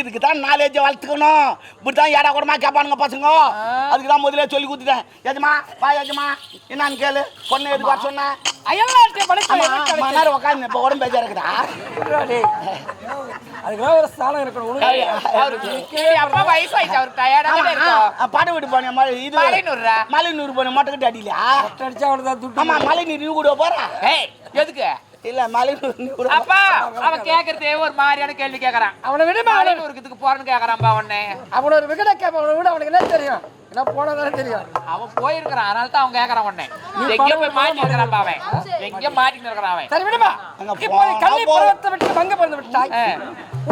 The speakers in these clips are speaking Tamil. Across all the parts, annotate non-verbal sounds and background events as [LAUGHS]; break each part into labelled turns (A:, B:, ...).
A: இதுக்கு தான் நாலேஜ் வளர்த்துக்கணும். இப்படி தான் ஏடா கூடமா கேட்பானுங்க பசங்க. அதுக்கு தான் முதல்ல சொல்லி கொடுத்துட்டேன். எஜமா வா எஜமா. என்னன்னு கேளு. பொண்ணு எதுக்கு வர சொன்ன?
B: அயல்நாட்டை படைத்த
A: ஆமா
B: எனக்கு
A: அம்மா
B: கிடைச்சது.
A: நேரம் உட்காந்து இப்போ உடம்பு பேஜா இருக்குதா?
B: அதுக்கெல்லாம் ஒரு ஸ்தானம் இருக்கணும். உனக்கு
C: அவருக்கு அப்பா வயசாயிடுச்சு அவருக்கு டயர்டா
A: ஆமா
C: இருக்கும்
A: பாடு விட்டு போனேன் மலை இது
C: மலைநூறுரா?
A: மலைநூறு போனேன் மொட்டைக்கட்டு அடியிலையா
B: அடிச்சா அவனுக்கு
A: ஆமா மலைநீர் நீ கூட போறா?
C: எதுக்கு?
A: இல்ல கூட
C: அப்பா அவன் கேக்குறதே ஒரு மாதிரியான கேள்வி கேக்குறான்.
B: அவனை
C: மலைநூருக்கு இதுக்கு போறேன்னு கேக்குறான்பா உடனே
B: அவன. ஒரு விகட கேப்ப அவனை விட அவனுக்கு என்ன தெரியும்? என்ன போனதானே தெரியும்.
C: அவன் போயிருக்கிறான். அதனால தான் அவன் கேக்குறான் உடனே எங்கேயோ போய் மாட்டி இருக்கிறான்பா அவன் எங்கேயோ மாட்டின்னு இருக்கிறான் அவன்.
B: சரி விடுமா.
A: அங்க போ,
B: இப்போது கல்வி. பருவத்தை விட்டு பங்க பிறந்து விட்டாய்.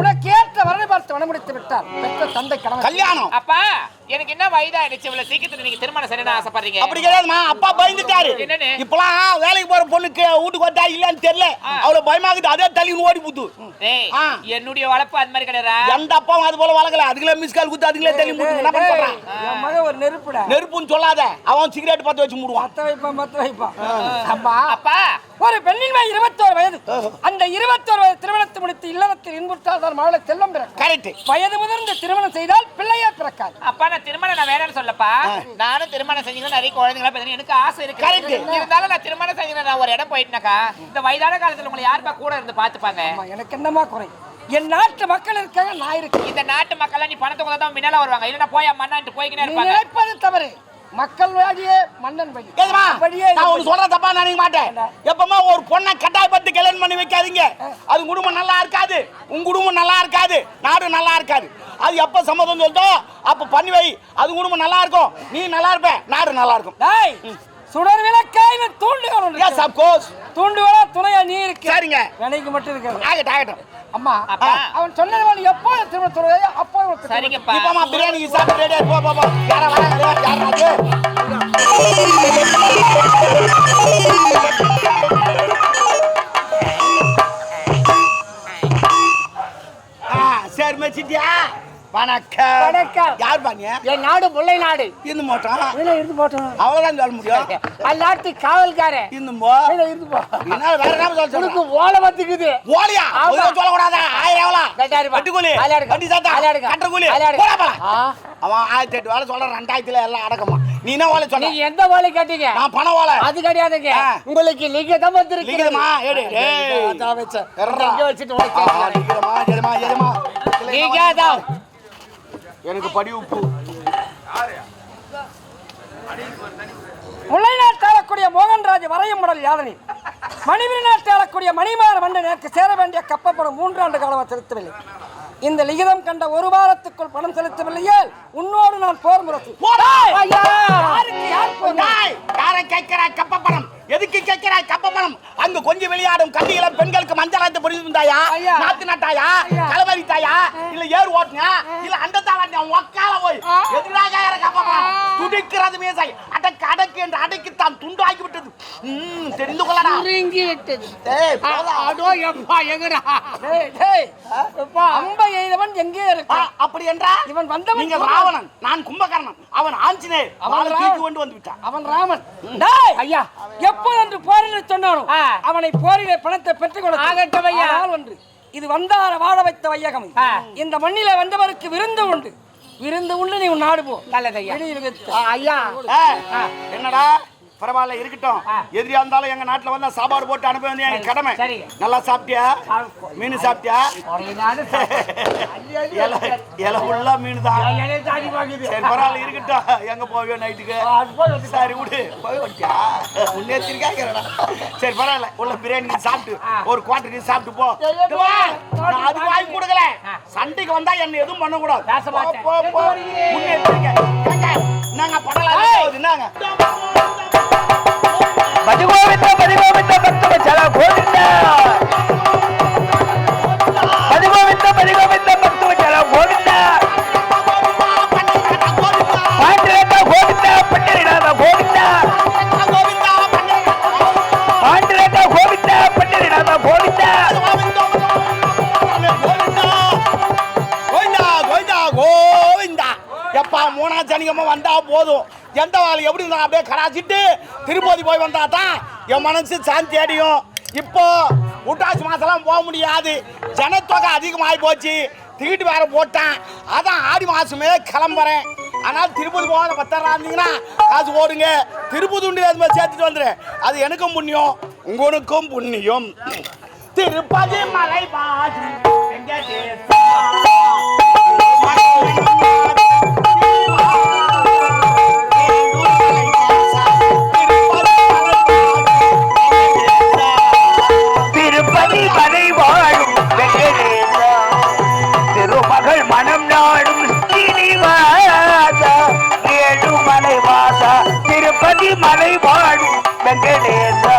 B: உனக்கு ஏற்ற வரனை பார்த்து வனமுடித்து விட்டார் பெற்ற தந்தை கடமை
A: கல்யாணம்.
C: அப்பா எனக்கு என்ன வயதாயிடுச்சு? இவ்வளவு சீக்கிரத்துல நீங்க திருமணம் செய்யணும்னு ஆசைப்படுறீங்க.
A: அப்படி கிடையாதுமா அப்பா பயந்துட்டாரு.
C: என்னன்னு?
A: இப்பலாம் வேலைக்கு போற பொண்ணுக்கு வீட்டுக்கு வந்தா இல்லன்னு தெரியல. அவ்வளவு பயமாக்குது. அதே தள்ளின்னு ஓடி புத்து.
C: என்னுடைய வளர்ப்பு அது மாதிரி கிடையாதா
A: எந்த அப்பாவும் அது போல வளர்க்கல. அதுக்குள்ள மிஸ் கால் குத்து அதுக்குள்ளே தள்ளி முட்டு என்ன பண்ண சொல்றான்?
B: என் மகன் ஒரு நெருப்புடா.
A: நெருப்புன்னு சொல்லாத. அவன் சிகரெட் பத்த வச்சு மூடுவான்.
B: மத்த வைப்பான் மத்த வைப்பான் அம்மா
C: அப்பா
B: ஒரு பெண்ணின் வயது இருபத்தோரு வயது. அந்த இருபத்தோரு வயது திருமணத்தை முடித்து இல்லறத்தில் இன்புற்றால் தான் மகளை செல்லம் பிறக்கும்.
A: கரெக்ட்
B: வயது முதிர்ந்து திருமணம் செய்தால் பிள்ளையே பிறக்காது.
C: அப்பா நான் திருமணம் நான் வேணாம்னு சொல்லப்பா. நானும் திருமணம் செஞ்சு நிறைய குழந்தைங்களா பெற்று எனக்கு ஆசை இருக்கு.
A: Correct.
C: இருந்தாலும் நான் திருமணம் செஞ்சு நான் ஒரு இடம் போயிட்டேனாக்கா இந்த வயதான காலத்துல உங்களை யாருப்பா கூட இருந்து பாத்துப்பாங்க
B: அம்மா, எனக்கு என்னமா குறை? என் நாட்டு மக்கள் இருக்காங்க நான் இருக்கேன்.
C: இந்த நாட்டு மக்கள் நீ பணத்தை தான் முன்னால வருவாங்க. இல்லன்னா போய் மண்ணான்ட்டு போய்க்கினே இருப்பாங்க.
B: நினைப்பது தவறு. மக்கள் வழியே மன்னன் வழி அப்படியே
A: நான் ஒன்று சொல்ற தப்பா நினைக்க மாட்டேன். எப்பவுமே ஒரு பொண்ணை கட்டாயப்பட்டு கல்யாணம் பண்ணி வைக்காதீங்க. அது குடும்பம் நல்லா இருக்காது. உன் குடும்பம் நல்லா இருக்காது. நாடு நல்லா இருக்காது. அது எப்ப சம்மதம் சொல்லிட்டோ அப்ப பண்ணி வை. அது குடும்பம் நல்லா இருக்கும். நீ நல்லா இருப்ப நாடு நல்லா இருக்கும்.
B: சுடர் விளக்காயில தூண்டுகள்
A: எஸ் ஆஃப் கோர்ஸ்
B: தூண்டுகளா துணையா நீ இருக்கு.
A: சரிங்க.
B: வினைக்கு மட்டும் இருக்காது.
A: ஆகட்டும் ஆகட்டும்.
B: அம்மா. அவன் சொன்னது வந்து எப்போ திரும்ப துறையோ அப்போ திருமணம்.
C: சரிங்கப்பா
A: இப்பமா பிரியாணி சாப்பிட்டு ரெடியா போ போ போ. யாரா வராங்க? யாரா அது ஆ சரி மச்சிட்டியா வணக்கம்.
B: வணக்கம்.
A: யார் பாங்க?
B: என் நாடு முல்லை நாடு.
A: இருந்து மாட்டோம்
B: இதுல இருந்து போட்டோம்
A: அவ்வளோதான் சொல்ல முடியும்? [LAUGHS]
B: அந்நாட்டு காவல்காரன்.
A: இருந்து போ
B: இதுல இருந்து போ.
A: என்ன வேற என்ன சொல்ல
B: உனக்கு ஓலை வந்துக்குது
A: ஓலியா. முதல்ல சொல்லக்கூடாதா? ஆயிரம் எவ்வளோ?
B: ரெண்டாயிரம் ரூபாய்.
A: கட்டுக்கூலி
B: விளையாடுங்க.
A: வண்டி சாத்தா?
B: விளையாடுங்க.
A: கட்டுக்கூலி.
B: விளையாடுங்க.
A: போடா
B: ஆ.
A: அவன் ஆயிரத்தி எட்டு வேலை சொல்ற ரெண்டாயிரத்துல எல்லாம் அடக்கமா. நீ என்ன வேலை சொல்ல
B: நீங்க எந்த ஓலை கேட்டீங்க?
A: நான் பணம் ஓலை.
B: அது கிடையாதுங்க. உங்களுக்கு வந்திருக்கு
A: லிங்கிதமா? ஏடு, டேய்.
B: அதான் வச்சேன்.
A: எர்ரா.
B: இங்க வச்சுட்டு?
A: எனக்கு படி உப்பு.
B: முல்லை நாட்டு ஆளக்கூடிய மோகன்ராஜ் வரையும் முடல் யாதனி. மணிவிரி நாட்டு ஆளக்கூடிய மணிமாற மன்னன் எனக்கு சேர வேண்டிய கப்பப்படம் மூன்றாண்டு காலமாக செலுத்தவில்லை. இந்த லிகிதம் கண்ட ஒரு வாரத்துக்குள் பணம் செலுத்தவில்லையே உன்னோடு நான் போர் முரசு. யார்
A: கேட்கிறாய் கப்ப பணம் எதுக்கு கேட்கிறாய் கப்ப பணம் அங்க கொஞ்சம் விளையாடும் கண்ணிகளம் பெண்களுக்கு மஞ்சளாத்து புரிந்தாயா
B: ஐயா.
A: நாத்து நட்டாயா?
B: ஐயா.
A: களவரித்தாயா இல்ல ஏறு ஓட்டினா இல்ல அந்த தாவாட்டியா ஒக்கால போய் எதுக்காக யார துடிக்கிறது மீசை. அடக்கு அடக்கு என்று அடக்கித்தான் துண்டாக்கி விட்டது ம், தெரிந்து கொள்ளடா. டேய், போடா.
B: டேய், டேய், எப்பா, அம்பை எய்தவன் எங்கே
A: ஆ,
B: இருக்கு
A: அப்படி என்றா
B: இவன் வந்தவன்
A: நீங்கள். ராவணன் நான் கும்பகர்ணன். அவன் ஆஞ்சநேயர்.
B: அவன்
A: அவன் தூக்கி
B: ராவணன்.
A: கொண்டு வந்து விட்டான்
B: அவன் ராமன். டேய் ஐயா. எப்போது அன்று போரில் சொன்னானோ அவனை போரிலே பணத்தை பெற்றுக் கொடுத்து
C: ஆகட்டும் ஐயா.
B: ஆனால் ஒன்று. இது வந்தார வாழ வைத்த வையகம். இந்த மண்ணிலே வந்தவருக்கு விருந்து உண்டு. விருந்து உண்டு நீ உன் நாடு போ. நல்லது ஐயா.
C: ஐயா.
A: என்னடா? பரவாயில்ல இருக்கட்டும். எதிரியா இருந்தாலும் எங்க நாட்டுல வந்து சாப்பாடு போட்டு அனுப்ப வேண்டிய எங்க கடமை. நல்லா சாப்பிட்டியா? மீன் சாப்பிட்டியா? இலை ஃபுல்லா மீன் தான் சரி பரவாயில்ல இருக்கட்டும். எங்க போவியோ நைட்டுக்கு? சரி விடு. போய் சரி பரவாயில்ல. உள்ள பிரியாணி சாப்பிட்டு ஒரு குவாட்டருக்கு சாப்பிட்டு போ. நான் அது வாங்கி கொடுக்கல. சண்டைக்கு வந்தா என்ன எதுவும் பண்ணக்கூடாது. நாங்க படலாம் என்னங்க? வந்தா போதும். எந்த வேலை எப்படி இருந்தா அப்படியே கராச்சிட்டு திருப்பதி போய் வந்தா தான் என் மனசு சாந்தி அடியும். இப்போ உட்டாசி மாசம்லாம் போக முடியாது. ஜனத்தொகை அதிகமாகி போச்சு. டிக்கெட் வேற போட்டேன். அதான் ஆடி மாசமே கிளம்புறேன். ஆனால் திருப்பதி போகாத பத்தாயிரம் இருந்தீங்கன்னா காசு போடுங்க. திருப்பதி உண்டு அது மாதிரி சேர்த்துட்டு வந்துடுறேன். அது எனக்கும் புண்ணியம் உங்களுக்கும் புண்ணியம். திருப்பதி மலை பாதி
D: மலை வெங்கடேசா.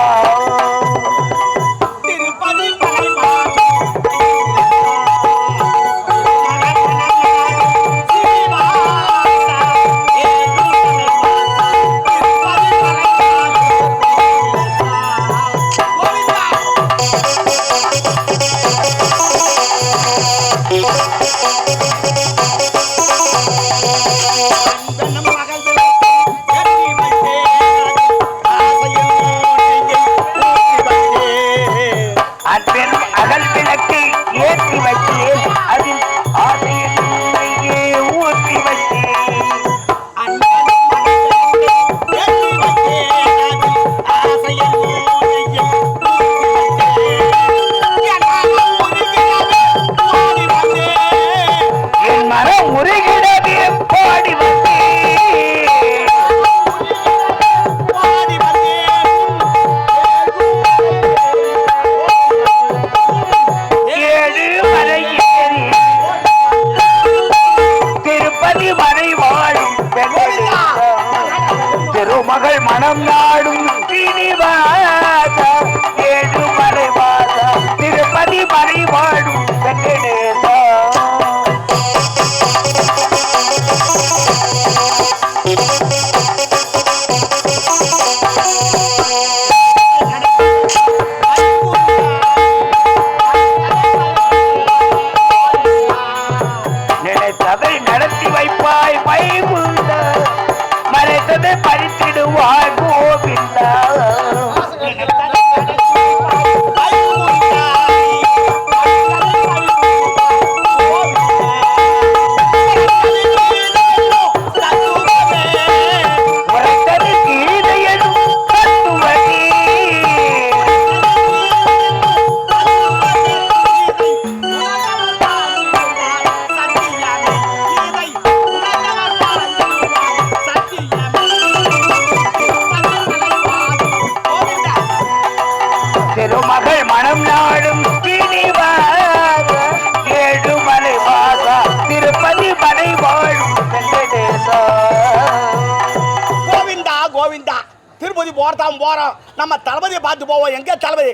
D: திருமகள் மனம் நாடும் ஸ்ரீனிவாச ஏழுமலை வாசா திருப்பதி மலை வாழும் வெங்கடேசா.
A: கோவிந்தா கோவிந்தா திருப்பதி போறதாம் போறோம். நம்ம தளபதியை பார்த்து போவோம். எங்க தளபதி?